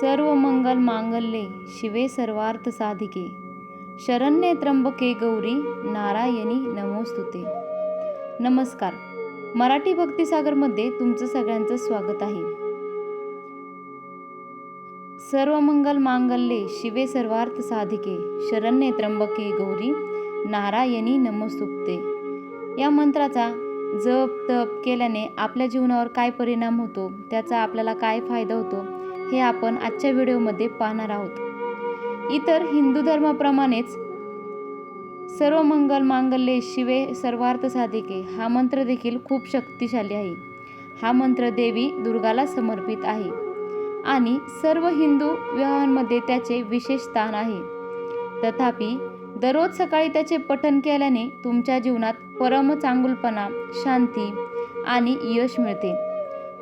सर्व मंगल मांगल्ये शिवे सर्वार्थ साधिके. शरण्ये त्र्यंबके गौरी नारायणी नमोस्तुते. नमस्कार. मराठी भक्तिसागरमध्ये तुमचं सगळ्यांचं स्वागत आहे. सर्व मंगल मांगल्ये शिवे सर्वार्थ साधिके. शरण्ये त्र्यंबके गौरी नारायणी नमोस्तुते. या मंत्राचा जप तप केल्याने आपल्या जीवनावर काय परिणाम होतो? त्याचा आपल्याला काय फायदा होतो? हे आपण आजच्या व्हिडिओमध्ये पाहणार आहोत. इतर हिंदू धर्माप्रमाणेच सर्व मंगल मांगल्ये शिवे सर्वार्थ साधिके हा मंत्र देखील खूप शक्तिशाली आहे. हा मंत्र देवी दुर्गाला समर्पित आहे आणि सर्व हिंदू विवाहांमध्ये त्याचे विशेष स्थान आहे. तथापि दररोज सकाळी त्याचे पठन केल्याने तुमच्या जीवनात परम चांगुलपणा शांती आणि यश मिळते.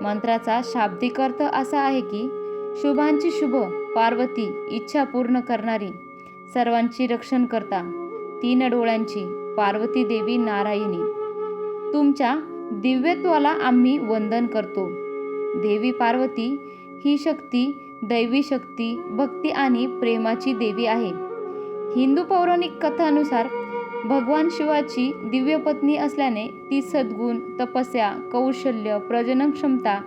मंत्राचा शाब्दिक अर्थ असा आहे की शुभांची शुभ पार्वती इच्छा पूर्ण करणारी. सर्वांची रक्षण करता. तीन डोळ्यांची पार्वती देवी नारायणी. तुमच्या दिव्यत्वाला आम्ही वंदन करतो. देवी पार्वती ही शक्ती दैवी शक्ती भक्ती आणि प्रेमाची देवी आहे. हिंदू पौराणिक कथानुसार भगवान शिवाची दिव्य पत्नी असल्याने ती सद्गुण तपस्या कौशल्य प्रजनन क्षमता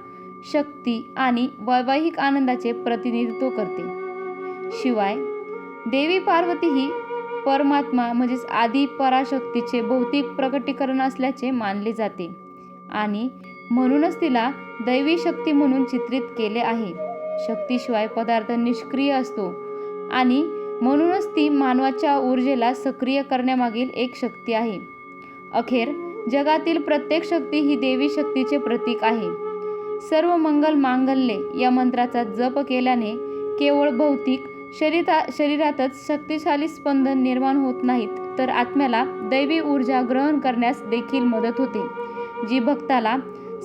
शक्ती आणि वैवाहिक आनंदाचे प्रतिनिधित्व करते. शिवाय देवी पार्वती ही परमात्मा म्हणजेच आदी पराशक्तीचे भौतिक प्रकटीकरण असल्याचे मानले जाते आणि म्हणूनच तिला दैवी शक्ती म्हणून चित्रित केले आहे. शक्तीशिवाय पदार्थ निष्क्रिय असतो आणि म्हणूनच ती मानवाच्या ऊर्जेला सक्रिय करण्यामागील एक शक्ती आहे. अखेर जगातील प्रत्येक शक्ती ही देवी शक्तीचे प्रतीक आहे. सर्व मंगल मांगल्ये या मंत्राचा जप केल्याने केवळ भौतिक शरीरा शरीरातच शक्तिशाली स्पंदन निर्माण होत नाहीत तर आत्म्याला दैवी ऊर्जा ग्रहण करण्यास देखील मदत होते जी भक्ताला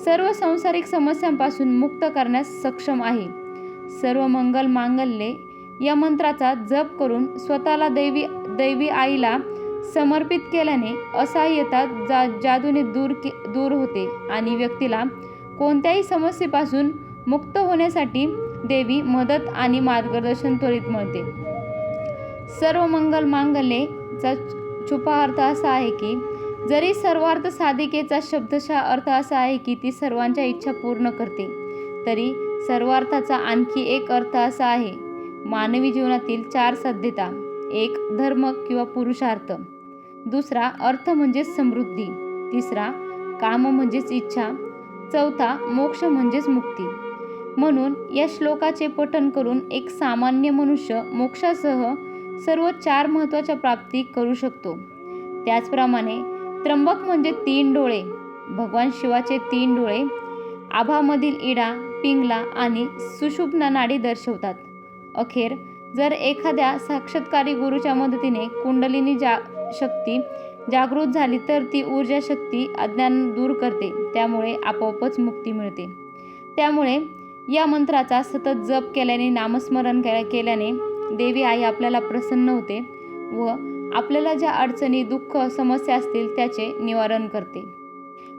सर्व सांसारिक समस्यांपासून मुक्त करण्यास सक्षम आहे. सर्व मंगल मांगल्ये या मंत्राचा जप करून स्वतःला दैवी दैवी आईला समर्पित केल्याने असहाय्यता जा जादूने दूर के दूर होते आणि व्यक्तीला कोणत्याही समस्येपासून मुक्त होण्यासाठी देवी मदत आणि मार्गदर्शन त्वरित मिळते. सर्व मंगल मांगल्येचा छुपा अर्थ असा आहे की जरी सर्वार्थ साधिकेचा शब्दशः अर्थ असा आहे की ती सर्वांच्या इच्छा पूर्ण करते तरी सर्वार्थाचा आणखी एक अर्थ असा आहे मानवी जीवनातील चार साध्यता एक धर्म किंवा पुरुषार्थ. दुसरा अर्थ म्हणजेच समृद्धी तिसरा काम म्हणजेच इच्छा चौथा मोक्ष म्हणजेच मुक्ती. म्हणून या श्लोकाचे पठन करून एक सामान्य मनुष्य मोक्षासह सर्व चार महत्त्वाच्या प्राप्ती करू शकतो. त्याचप्रमाणे त्र्यंबक म्हणजे तीन डोळे भगवान शिवाचे तीन डोळे आभामधील इडा पिंगला आणि सुशुभ्न नाडी दर्शवतात. अखेर जर एखाद्या साक्षात्कारी गुरुच्या मदतीने कुंडलिनी जा शक्ती जागृत झाली तर ती ऊर्जा शक्ती अज्ञान दूर करते. त्यामुळे आपोआपच मुक्ती मिळते. त्यामुळे या मंत्राचा सतत जप केल्याने नामस्मरण केल्याने देवी आई आपल्याला प्रसन्न होते व आपल्याला ज्या अडचणी दुःख समस्या असतील त्याचे निवारण करते.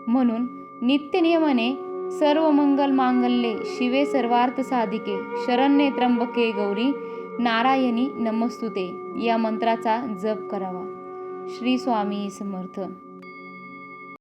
म्हणून नित्यनियमाने सर्व मंगल मांगल्ये शिवे सर्वार्थ साधिके. शरण्ये त्र्यंबके गौरी नारायणी नमस्तुते. या मंत्राचा जप करावा. श्री स्वामी समर्थ.